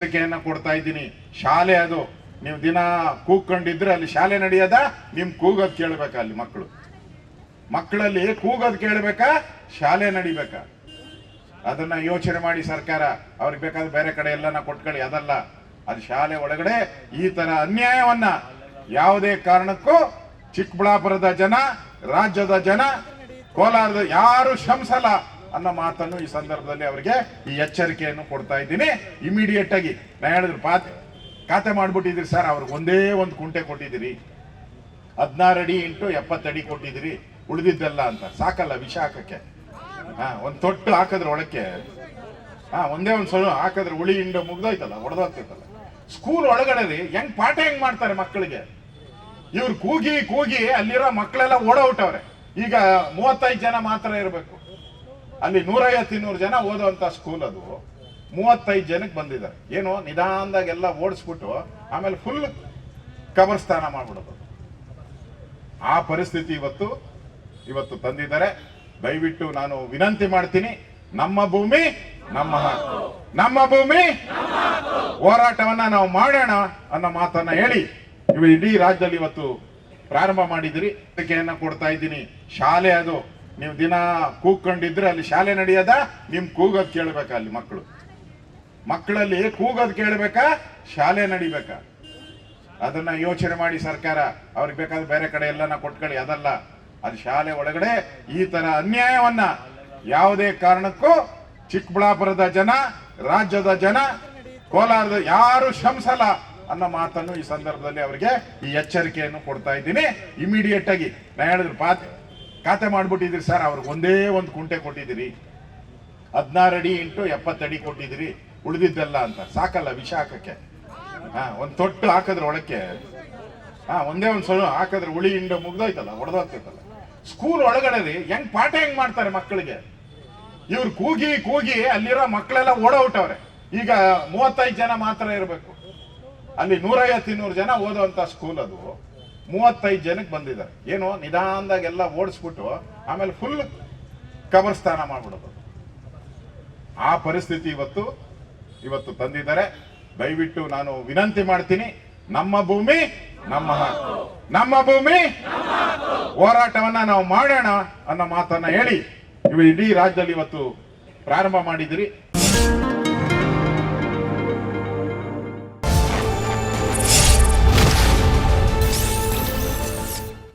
ಕೊಡ್ತಾ ಇದ್ದೀನಿ. ಶಾಲೆ ಅದು. ನೀವು ದಿನ ಕೂಗ್ಕೊಂಡಿದ್ರೆ ಅಲ್ಲಿ ಶಾಲೆ ನಡೆಯದ? ನಿಮ್ ಕೂಗೋದ್ ಕೇಳ್ಬೇಕಾ ಅಲ್ಲಿ ಮಕ್ಕಳು? ಮಕ್ಕಳಲ್ಲಿ ಕೂಗೋದ್ ಕೇಳ್ಬೇಕಾ? ಶಾಲೆ ನಡಿಬೇಕಾ? ಅದನ್ನ ಯೋಚನೆ ಮಾಡಿ ಸರ್ಕಾರ, ಅವ್ರಿಗೆ ಬೇಕಾದ ಬೇರೆ ಕಡೆ ಎಲ್ಲನ ಕೊಟ್ಕೊಳ್ಳಿ, ಅದಲ್ಲ. ಅದು ಶಾಲೆ ಒಳಗಡೆ ಈ ತರ ಅನ್ಯಾಯವನ್ನ ಯಾವುದೇ ಕಾರಣಕ್ಕೂ ಚಿಕ್ಕಬಳ್ಳಾಪುರದ ಜನ, ರಾಜ್ಯದ ಜನ, ಕೋಲಾರದ ಯಾರು ಶ್ರಮಿಸಲ್ಲ. ಅನ್ನೋ ಮಾತನ್ನು ಈ ಸಂದರ್ಭದಲ್ಲಿ ಅವರಿಗೆ ಈ ಎಚ್ಚರಿಕೆಯನ್ನು ಕೊಡ್ತಾ ಇದ್ದೀನಿ. ಇಮಿಡಿಯೇಟ್ ಆಗಿ ನಾ ಹೇಳಿದ್ರು, ಪಾತ್, ಖಾತೆ ಮಾಡ್ಬಿಟ್ಟಿದ್ದೀರಿ ಸರ್, ಅವ್ರಿಗೆ ಒಂದೇ ಒಂದು ಕುಂಟೆ ಕೊಟ್ಟಿದ್ದೀರಿ. ಹದಿನಾರು ಅಡಿ ಇಂಟು ಎಪ್ಪತ್ತಡಿ ಕೊಟ್ಟಿದ್ದೀರಿ, ಉಳಿದಿದ್ದೆಲ್ಲ ಅಂತ. ಸಾಕಲ್ಲ ವಿಷ ಹಾಕಕ್ಕೆ ಹಾ, ಒಂದು ತೊಟ್ಟು ಹಾಕಿದ್ರೆ ಒಳಕ್ಕೆ. ಹಾ, ಒಂದೇ ಒಂದು ಸ್ವಲ್ಪ ಹಾಕಿದ್ರೆ ಉಳಿ ಇಂಡು ಮುಗ್ದೋಯ್ತಲ್ಲ ಹೊಡೆದೋಗ್ತೈತಲ್ಲ ಸ್ಕೂಲ್ ಒಳಗಡೆ ಹೆಂಗ್ ಪಾಠ ಹೆಂಗ್ ಮಾಡ್ತಾರೆ ಮಕ್ಕಳಿಗೆ? ಇವ್ರು ಕೂಗಿ ಕೂಗಿ ಅಲ್ಲಿರೋ ಮಕ್ಕಳೆಲ್ಲ ಓಡೋಟವ್ರೆ ಈಗ ಮೂವತ್ತೈದು ಜನ ಮಾತ್ರ ಇರಬೇಕು. ಅಲ್ಲಿ ನೂರೈವತ್ತು ಇನ್ನೂರು ಜನ ಓದುವಂತ ಸ್ಕೂಲ್ ಅದು. ಮೂವತ್ತೈದು ಜನಕ್ಕೆ ಬಂದಿದ್ದಾರೆ. ಏನು, ನಿಧಾನದಾಗೆಲ್ಲ ಓಡಿಸ್ಬಿಟ್ಟು ಆಮೇಲೆ ಫುಲ್ ಕಬರ್ಸ್ಥಾನ ಮಾಡ್ಬಿಡೋದು. ಆ ಪರಿಸ್ಥಿತಿ ಇವತ್ತು ಇವತ್ತು ತಂದಿದ್ದಾರೆ. ದಯವಿಟ್ಟು ನಾನು ವಿನಂತಿ ಮಾಡ್ತೀನಿ, ನಮ್ಮ ಭೂಮಿ, ನಮ್ಮ ಹಕ್ಕು. ನಮ್ಮ ಭೂಮಿ, ಹೋರಾಟವನ್ನ ನಾವು ಮಾಡೋಣ ಅನ್ನೋ ಮಾತನ್ನ ಹೇಳಿ ಇಡೀ ರಾಜ್ಯದಲ್ಲಿ ಇವತ್ತು ಪ್ರಾರಂಭ ಮಾಡಿದಿರಿ ಎಚ್ಚರಿಕೆಯನ್ನ ಕೊಡ್ತಾ ಇದ್ದೀನಿ. ಶಾಲೆ ಅದು ನೀವು ದಿನ ಕೂಗ್ಕೊಂಡಿದ್ರೆ ಅಲ್ಲಿ ಶಾಲೆ ನಡೆಯದ? ನಿಮ್ ಕೂಗೋದ್ ಕೇಳ್ಬೇಕಾ ಅಲ್ಲಿ ಮಕ್ಕಳು? ಮಕ್ಕಳಲ್ಲಿ ಕೂಗೋದ್ ಕೇಳ್ಬೇಕಾ? ಶಾಲೆ ನಡಿಬೇಕಾ? ಅದನ್ನ ಯೋಚನೆ ಮಾಡಿ ಸರ್ಕಾರ, ಅವ್ರಿಗೆ ಬೇಕಾದ್ರೆ ಬೇರೆ ಕಡೆ ಎಲ್ಲನ ಕೊಟ್ಕೊಳ್ಳಿ, ಅದಲ್ಲ. ಅದು ಶಾಲೆ ಒಳಗಡೆ ಈ ತರ ಅನ್ಯಾಯವನ್ನ ಯಾವುದೇ ಕಾರಣಕ್ಕೂ ಚಿಕ್ಕಬಳ್ಳಾಪುರದ ಜನ, ರಾಜ್ಯದ ಜನ, ಕೋಲಾರದ ಯಾರು ಶ್ರಮಿಸಲ್ಲ ಅನ್ನೋ ಮಾತನ್ನು ಈ ಸಂದರ್ಭದಲ್ಲಿ ಅವರಿಗೆ ಈ ಎಚ್ಚರಿಕೆಯನ್ನು ಕೊಡ್ತಾ ಇದ್ದೀನಿ. ಇಮಿಡಿಯೇಟ್ ಆಗಿ, ನಾ ಹೇಳಿದ್ರು ಪಾತೆ. ಖಾತೆ ಮಾಡಿಬಿಟ್ಟಿದ್ರಿ ಸರ್, ಅವ್ರಿಗೆ ಒಂದೇ ಒಂದು ಕುಂಟೆ ಕೊಟ್ಟಿದ್ದೀರಿ. ಹದಿನಾರು ಅಡಿ ಇಂಟು ಎಪ್ಪತ್ತಡಿ ಕೊಟ್ಟಿದ್ದೀರಿ, ಉಳಿದಿದ್ದೆಲ್ಲ ಅಂತ. ಸಾಕಲ್ಲ ವಿಷ ಹಾಕಕ್ಕೆ. ಹಾ, ಒಂದ್ ತೊಟ್ಟು ಹಾಕಿದ್ರೆ ಒಳಕ್ಕೆ. ಹಾಂ, ಒಂದೇ ಒಂದು ಸ್ವಲ್ಪ ಹಾಕಿದ್ರೆ ಉಳಿ ಇಂಡು ಮುಗ್ದೋಯ್ತಲ್ಲ ಹೊಡೆದೋಗ್ತೈತಲ್ಲ ಸ್ಕೂಲ್ ಒಳಗಡೆ ರೀ, ಹೆಂಗ್ ಪಾಠ ಹೆಂಗ್ ಮಾಡ್ತಾರೆ ಮಕ್ಕಳಿಗೆ? ಇವ್ರು ಕೂಗಿ ಕೂಗಿ ಅಲ್ಲಿರೋ ಮಕ್ಕಳೆಲ್ಲ ಓಡೋಗ್ಬಿಟ್ಟವ್ರೆ. ಈಗ ಮೂವತ್ತೈದು ಜನ ಮಾತ್ರ ಇರಬೇಕು. ಅಲ್ಲಿ ನೂರೈವತ್ತು ಇನ್ನೂರು ಜನ ಓದುವಂತ ಸ್ಕೂಲ್ ಅದು. ಮೂವತ್ತೈದು ಜನಕ್ಕೆ ಬಂದಿದ್ದಾರೆ. ಏನು, ನಿಧಾನದಾಗೆಲ್ಲ ಓಡಿಸ್ಬಿಟ್ಟು ಆಮೇಲೆ ಫುಲ್ ಕಬರ್ಸ್ಥಾನ ಮಾಡ್ಬಿಡೋದು. ಆ ಪರಿಸ್ಥಿತಿ ಇವತ್ತು ಇವತ್ತು ತಂದಿದ್ದಾರೆ. ದಯವಿಟ್ಟು ನಾನು ವಿನಂತಿ ಮಾಡ್ತೀನಿ, ನಮ್ಮ ಭೂಮಿ, ನಮ್ಮ ನಮ್ಮ ಭೂಮಿ, ಹೋರಾಟವನ್ನ ನಾವು ಮಾಡೋಣ ಅನ್ನೋ ಮಾತನ್ನ ಹೇಳಿ, ಇವು ಇಡೀ ರಾಜ್ಯದಲ್ಲಿ ಇವತ್ತು ಪ್ರಾರಂಭ ಮಾಡಿದಿರಿ